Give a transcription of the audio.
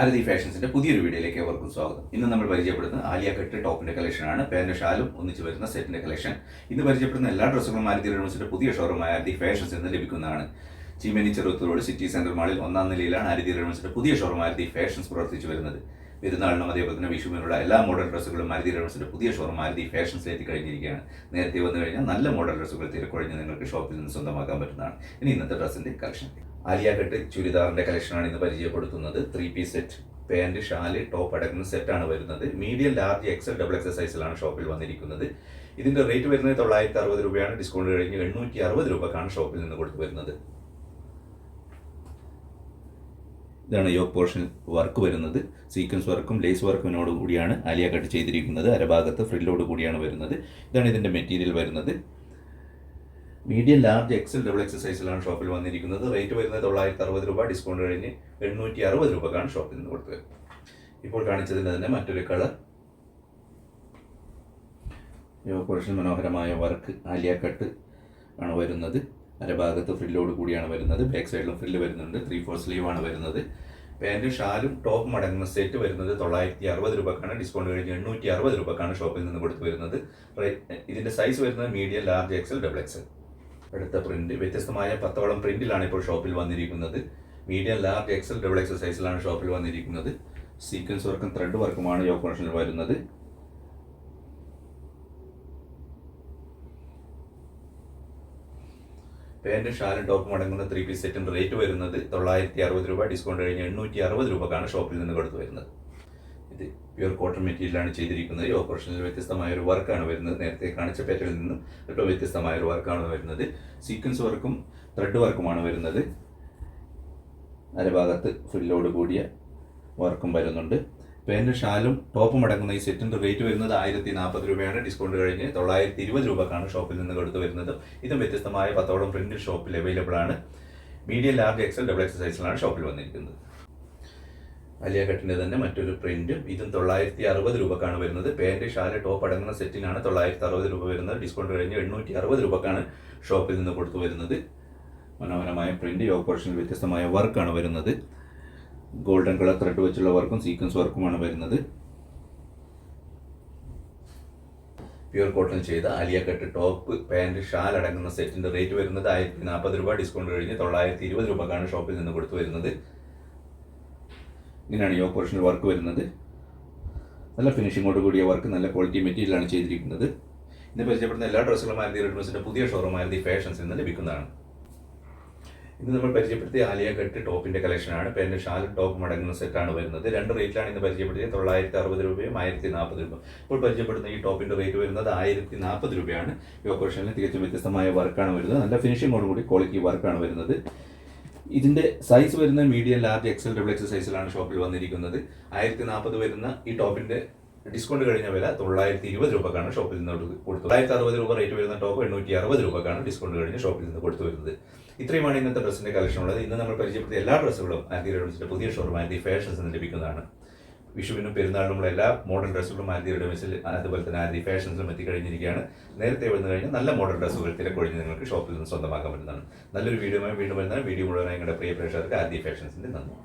ആരതി ഫാഷൻസിന്റെ പുതിയൊരു വീഡിയോയിലേക്ക് അവർക്കും സ്വാഗതം. ഇന്ന് നമ്മൾ പരിചയപ്പെടുന്ന ആലിയ കട്ട് ടോപ്പിന്റെ ആണ്. പാന്റ് ഷാലും ഒന്നിച്ച് വരുന്ന സെറ്റിന്റെ കളക്ഷൻ ഇന്ന് പരിചയപ്പെടുന്ന എല്ലാ ഡ്രസ്സുകളും ആരതി റെഡ്മസിന്റെ പുതിയ ഷോറൂമായ ആരതി ഫാഷൻസ് എന്ന് ലഭിക്കുന്നതാണ്. ചീമേനി ചെറുത്ത് റോഡ് സിറ്റി സെന്റർ മാളിൽ ഒന്നാം നിലയിലാണ് ആരതി റെഡ്മസിന്റെ പുതിയ ഷോറൂം ആരതി ഫാഷൻസ് പ്രവർത്തിച്ചു വരുന്നത്. പെരുന്നാളിനും അതേപോലെ തന്നെ വിഷുവിനുള്ള എല്ലാ മോഡൽ ഡ്രസ്സുകളും മാരുതി റെഡ്മസിന്റെ പുതിയ ഷോറൂം മാരുതി ഫാഷൻസിൽ എത്തിക്കഴിഞ്ഞിരിക്കുകയാണ് നേരത്തെ വന്നു കഴിഞ്ഞാൽ നല്ല മോഡൽ ഡ്രസ്സുകൾ തിരക്കൊഴിഞ്ഞ് നിങ്ങൾക്ക് ഷോപ്പിൽ നിന്ന് സ്വന്തമാക്കാൻ പറ്റുന്നതാണ്. ഇനി ഇന്നത്തെ ഡ്രസ്സിന്റെ കളക്ഷൻ ആലിയ കട്ട് ചുരിദാറിന്റെ കളക്ഷനാണ് ഇന്ന് പരിചയപ്പെടുത്തുന്നത്. Three piece set pant shawl top അടക്കുന്ന സെറ്റാണ് വരുന്നത്. Medium large XL double XL സൈസിലാണ് ഷോപ്പിൽ വന്നിരിക്കുന്നത്. ഇതിന്റെ റേറ്റ് വരുന്നത് തൊള്ളായിരത്തി അറുപത് രൂപയാണ്. ഡിസ്കൗണ്ട് കഴിഞ്ഞ് എണ്ണൂറ്റി അറുപത് രൂപക്കാണ് ഷോപ്പിൽ നിന്ന് കൊടുത്തു വരുന്നത്. ഇതാണ് യോഗ് പോർഷൻ വർക്ക് വരുന്നത്. സീക്വൻസ് വർക്കും ലേസ് വർക്കിനോട് കൂടിയാണ് ആലിയ കട്ട് ചെയ്തിരിക്കുന്നത്. അരഭാഗത്ത് ഫ്രില്ലോട് കൂടിയാണ് വരുന്നത്. ഇതാണ് ഇതിന്റെ മെറ്റീരിയൽ വരുന്നത്. മീഡിയം ലാർജ് എക്സൽ ഡബിൾ എക്സസൈസിലാണ് ഷോപ്പിൽ വന്നിരിക്കുന്നത്. റേറ്റ് വരുന്നത് തൊള്ളായിരത്തി അറുപത് രൂപ ഡിസ്കൗണ്ട് കഴിഞ്ഞ് എണ്ണൂറ്റി അറുപത് രൂപക്കാണ് ഷോപ്പിൽ നിന്ന് കൊടുത്തത്. ഇപ്പോൾ കാണിച്ചതിന് തന്നെ മറ്റൊരു കളർ യോഗ് പോർഷൻ മനോഹരമായ വർക്ക് ആലിയ കട്ട് ആണ് വരുന്നത്. അരഭാഗത്ത് ഫ്രില്ലോട് കൂടിയാണ് വരുന്നത്. ബാക്ക് സൈഡിലും ഫ്രില്ല് വരുന്നുണ്ട്. ത്രീ ഫോർ സ്ലീവ് ആണ് വരുന്നത്. പാന്റും ഷാലും ടോപ്പും അടങ്ങുന്ന സെറ്റ് വരുന്നത് തൊള്ളായിരത്തി അറുപത് രൂപക്കാണ്. ഡിസ്കൗണ്ട് കഴിഞ്ഞ് എണ്ണൂറ്റി അറുപത് രൂപക്കാണ് ഷോപ്പിൽ നിന്ന് കൊടുത്തു വരുന്നത്. ഇതിന്റെ സൈസ് വരുന്നത് medium large XL double XL അടുത്ത പ്രിന്റ് വ്യത്യസ്തമായ പത്തോളം പ്രിന്റിലാണ് ഇപ്പോൾ ഷോപ്പിൽ വന്നിരിക്കുന്നത്. Medium large XL double XL സൈസിലാണ് ഷോപ്പിൽ വന്നിരിക്കുന്നത്. സീക്വൻസ് വർക്കും ത്രെഡ് വർക്കുമാണ് യോഗ കോൺഷനിൽ വരുന്നത്. പാന്റും ഷാലും ടോപ്പും അടങ്ങുന്ന ത്രീ പീസ് സെറ്റും റേറ്റ് വരുന്നത് തൊള്ളായിരത്തി അറുപത് രൂപ. ഡിസ്കൗണ്ട് കഴിഞ്ഞ് എണ്ണൂറ്റി അറുപത് രൂപക്കാണ് ഷോപ്പിൽ നിന്ന് കൊടുത്തു വരുന്നത്. ഇത് പ്യുവർ കോട്ടൺ മെറ്റീരിയലാണ് ചെയ്തിരിക്കുന്നത്. ഈ ഓപ്പറേഷനിൽ വ്യത്യസ്തമായ ഒരു വർക്കാണ് വരുന്നത്. നേരത്തെ കാണിച്ച പാറ്റേണിൽ നിന്നും ഏറ്റവും വ്യത്യസ്തമായ ഒരു വർക്കാണ് വരുന്നത്. സീക്വൻസ് വർക്കും ത്രെഡ് വർക്കുമാണ് വരുന്നത്. അരഭാഗത്ത് ഫുല്ലോട് കൂടിയ വർക്കും വരുന്നുണ്ട്. പാന്റും ഷാലും ടോപ്പും അടങ്ങുന്ന ഈ സെറ്റിന്റെ റേറ്റ് വരുന്നത് ആയിരത്തി നാൽപ്പത് രൂപയാണ്. ഡിസ്കൗണ്ട് കഴിഞ്ഞ് തൊള്ളായിരത്തി ഇരുപത് രൂപക്കാണ് ഷോപ്പിൽ നിന്ന് കൊടുത്തു വരുന്നത്. ഇതും വ്യത്യസ്തമായ പത്തോളം പ്രിന്റ് ഷോപ്പിൽ അവൈലബിൾ ആണ്. Medium large XL double XL സൈസിലാണ് ഷോപ്പിൽ വന്നിരിക്കുന്നത്. അലിയ കട്ടിന്റെ തന്നെ മറ്റൊരു പ്രിന്റും. ഇതും തൊള്ളായിരത്തി അറുപത് രൂപക്കാണ് വരുന്നത്. പാന്റ് ഷാൽ ടോപ്പ് അടങ്ങുന്ന സെറ്റിനാണ് തൊള്ളായിരത്തി അറുപത് രൂപ വരുന്നത്. ഡിസ്കൗണ്ട് കഴിഞ്ഞ് എണ്ണൂറ്റി അറുപത് രൂപക്കാണ് ഷോപ്പിൽ നിന്ന് കൊടുത്തു വരുന്നത്. മനോഹരമായ പ്രിന്റ് യോഗ പോർഷനിൽ വ്യത്യസ്തമായ വർക്കാണ് വരുന്നത്. ഗോൾഡൻ കളർ ത്രെഡ് വെച്ചുള്ള വർക്കും സീക്വൻസ് വർക്കുമാണ് വരുന്നത്. പ്യുവർ കോട്ടൺ ചെയ്ത Aliya cut top pant shawl അടങ്ങുന്ന സെറ്റിന്റെ റേറ്റ് വരുന്നത് ആയിരത്തി നാൽപ്പത് രൂപ. ഡിസ്കൗണ്ട് കഴിഞ്ഞ് തൊള്ളായിരത്തി ഇരുപത് രൂപക്കാണ് ഷോപ്പിൽ നിന്ന് കൊടുത്തു വരുന്നത്. ഇങ്ങനെയാണ് ഈ പോർഷനിൽ വർക്ക് വരുന്നത്. നല്ല ഫിനിഷിങ്ങോട് കൂടിയ വർക്ക് നല്ല ക്വാളിറ്റി മെറ്റീരിയലാണ് ചെയ്തിരിക്കുന്നത്. ഇന്ന് പരിചയപ്പെടുന്ന എല്ലാ ഡ്രസ്സുകളും മാരുതി റെഡ്മിസിന്റെ പുതിയ ഷോറൂം മാരുതി ഫാഷൻസ് നിന്ന് ലഭിക്കുന്നതാണ്. ഇന്ന് നമ്മൾ പരിചയപ്പെടുത്തിയ ആലിയ കെട്ട് ടോപ്പിന്റെ കളക്ഷനാണ് പെന്റെ ഷാൽ ടോപ്പ് മടങ്ങുന്ന സെറ്റാണ് വരുന്നത്. രണ്ട് റേറ്റിലാണ് ഇന്ന് പരിചയപ്പെടുത്തിയത്. തൊള്ളായിരത്തി അറുപത് രൂപയും ആയിരത്തി നാൽപ്പത് രൂപ. ഇപ്പോൾ പരിചയപ്പെടുന്ന ഈ ടോപ്പിന്റെ റേറ്റ് വരുന്നത് ആയിരത്തി നാൽപ്പത് രൂപയാണ്. ഈ ഓപ്പറേഷനിൽ തികച്ചും വ്യത്യസ്തമായ വർക്കാണ് വരുന്നത്. നല്ല ഫിനിഷിങ്ങോട് കൂടി ക്വാളിറ്റി വർക്കാണ് വരുന്നത്. ഇതിന്റെ സൈസ് വരുന്ന medium large XL double XL സൈസിലാണ് ഷോപ്പിൽ വന്നിരിക്കുന്നത്. ആയിരത്തി നാൽപ്പത് വരുന്ന ഈ ടോപ്പിന്റെ ഡിസ്കൗണ്ട് കഴിഞ്ഞ വില തൊള്ളായിരത്തി ഇരുപത് രൂപക്കാണ് ഷോപ്പിൽ നിന്ന് കൊടുത്തത്. തൊള്ളായിരത്തി അറുപത് രൂപ റേറ്റ് വരുന്ന ടോപ്പ് എണ്ണൂറ്റി അറുപത് രൂപക്കാണ് ഡിസ്കൗണ്ട് കഴിഞ്ഞ് ഷോപ്പിൽ നിന്ന് കൊടുത്തു വരുന്നത്. ഇത്രയുമാണ് ഇന്നത്തെ ഡ്രസ്സിന്റെ കളക്ഷൻ ഉള്ളത്. ഇന്ന് നമ്മൾ പരിചയപ്പെടുത്തിയ എല്ലാ ഡ്രസ്സുകളും റെഡമിസിന്റെ പുതിയ ഷോറൂം ആന്റി ഫാഷൻസ് ലഭിക്കുന്നതാണ്. വിഷുവിനും പെരുന്നാളിനുമുള്ള എല്ലാ മോഡൽ ഡ്രസ്സുകളും ആന്റി മെസ്സിൽ അതുപോലെ തന്നെ ആദ്യ ഫാഷൻസിലും എത്തിക്കഴിഞ്ഞിരിക്കുകയാണ്. നേരത്തെ വന്നു കഴിഞ്ഞാൽ നല്ല മോഡൽ ഡ്രസ്സുകൾ തിരക്കൊഴിഞ്ഞ് നിങ്ങൾക്ക് ഷോപ്പിൽ നിന്ന് സ്വന്തമാക്കാൻ പറ്റുന്നതാണ്. നല്ലൊരു വീഡിയോ വീണ്ടും വരുന്നതാണ്. വീഡിയോ മുഴുവനായി നിങ്ങളുടെ പ്രിയ പ്രേക്ഷകർക്ക് ആദ്യ ഫാഷൻസിന്റെ നന്ദി.